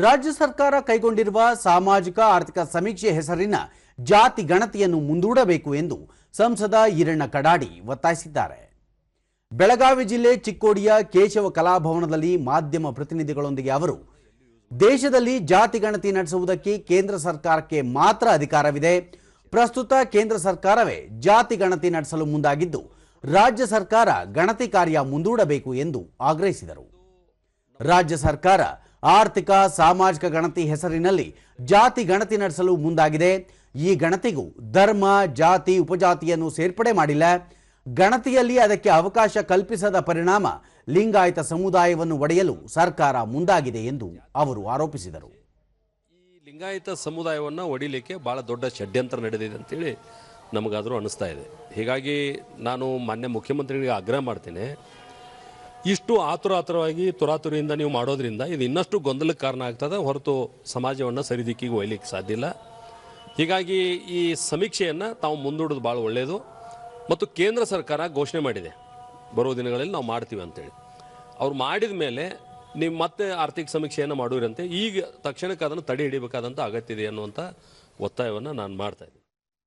ರಾಜ್ಯ ಸರ್ಕಾರ ಕೈಗೊಂಡಿರುವ ಸಾಮಾಜಿಕ ಆರ್ಥಿಕ ಸಮೀಕ್ಷೆ ಹೆಸರಿನ ಜಾತಿ ಗಣತಿಯನ್ನು ಮುಂದೂಡಬೇಕು ಎಂದು ಸಂಸದ ಈರಣ್ಣ ಕಡಾಡಿ ಒತ್ತಾಯಿಸಿದ್ದಾರೆ. ಬೆಳಗಾವಿ ಜಿಲ್ಲೆ ಚಿಕ್ಕೋಡಿಯ ಕೇಶವ ಕಲಾಭವನದಲ್ಲಿ ಮಾಧ್ಯಮ ಪ್ರತಿನಿಧಿಗಳೊಂದಿಗೆ ಅವರು, ದೇಶದಲ್ಲಿ ಜಾತಿ ಗಣತಿ ನಡೆಸುವುದಕ್ಕೆ ಕೇಂದ್ರ ಸರ್ಕಾರಕ್ಕೆ ಮಾತ್ರ ಅಧಿಕಾರವಿದೆ. ಪ್ರಸ್ತುತ ಕೇಂದ್ರ ಸರ್ಕಾರವೇ ಜಾತಿ ಗಣತಿ ನಡೆಸಲು ಮುಂದಾಗಿದ್ದು, ರಾಜ್ಯ ಸರ್ಕಾರ ಗಣತಿ ಕಾರ್ಯ ಮುಂದೂಡಬೇಕು ಎಂದು ಆಗ್ರಹಿಸಿದರು. ರಾಜ್ಯ ಸರ್ಕಾರ ಆರ್ಥಿಕ, ಸಾಮಾಜಿಕ ಗಣತಿ ಹೆಸರಿನಲ್ಲಿ ಜಾತಿ ಗಣತಿ ನಡೆಸಲು ಮುಂದಾಗಿದೆ. ಈ ಗಣತಿಗೂ ಧರ್ಮ, ಜಾತಿ, ಉಪಜಾತಿಯನ್ನು ಸೇರ್ಪಡೆ ಮಾಡಿಲ್ಲ. ಗಣತಿಯಲ್ಲಿ ಅದಕ್ಕೆ ಅವಕಾಶ ಕಲ್ಪಿಸದ ಪರಿಣಾಮ ಲಿಂಗಾಯತ ಸಮುದಾಯವನ್ನು ಒಡೆಯಲು ಸರ್ಕಾರ ಮುಂದಾಗಿದೆ ಎಂದು ಅವರು ಆರೋಪಿಸಿದರು. ಈ ಲಿಂಗಾಯತ ಸಮುದಾಯವನ್ನು ಒಡಿಲಿಕ್ಕೆ ಭಾಳ ದೊಡ್ಡ ಷಡ್ಯಂತ್ರ ನಡೆದಿದೆ ಅಂತೇಳಿ ನಮಗಾದರೂ ಅನಿಸ್ತಾ ಇದೆ. ಹೀಗಾಗಿ ನಾನು ಮಾನ್ಯ ಮುಖ್ಯಮಂತ್ರಿಗಳಿಗೆ ಆಗ್ರಹ ಮಾಡ್ತೇನೆ. ಇಷ್ಟು ಆತುರ ಆತುರವಾಗಿ ತುರಾತುರಿಯಿಂದ ನೀವು ಮಾಡೋದ್ರಿಂದ ಇದು ಇನ್ನಷ್ಟು ಗೊಂದಲಕ್ಕೆ ಕಾರಣ ಆಗ್ತದೆ, ಹೊರತು ಸಮಾಜವನ್ನು ಸರಿದಿಕ್ಕಿಗೆ ಒಯ್ಲಿಕ್ಕೆ ಸಾಧ್ಯ ಇಲ್ಲ. ಹೀಗಾಗಿ ಈ ಸಮೀಕ್ಷೆಯನ್ನು ತಾವು ಮುಂದೂಡೋದು ಭಾಳ ಒಳ್ಳೆಯದು ಮತ್ತು ಕೇಂದ್ರ ಸರ್ಕಾರ ಘೋಷಣೆ ಮಾಡಿದೆ ಬರೋ ದಿನಗಳಲ್ಲಿ ನಾವು ಮಾಡ್ತೀವಿ ಅಂತೇಳಿ. ಅವ್ರು ಮಾಡಿದ ಮೇಲೆ ನೀವು ಮತ್ತೆ ಆರ್ಥಿಕ ಸಮೀಕ್ಷೆಯನ್ನು ಮಾಡುವಿರಂತೆ, ಈಗ ತಕ್ಷಣಕ್ಕೆ ಅದನ್ನು ತಡೆ ಹಿಡಿಬೇಕಾದಂಥ ಅಗತ್ಯ ಇದೆ ಅನ್ನುವಂಥ ಒತ್ತಾಯವನ್ನು ನಾನು ಮಾಡ್ತಾ ಇದ್ದೀನಿ.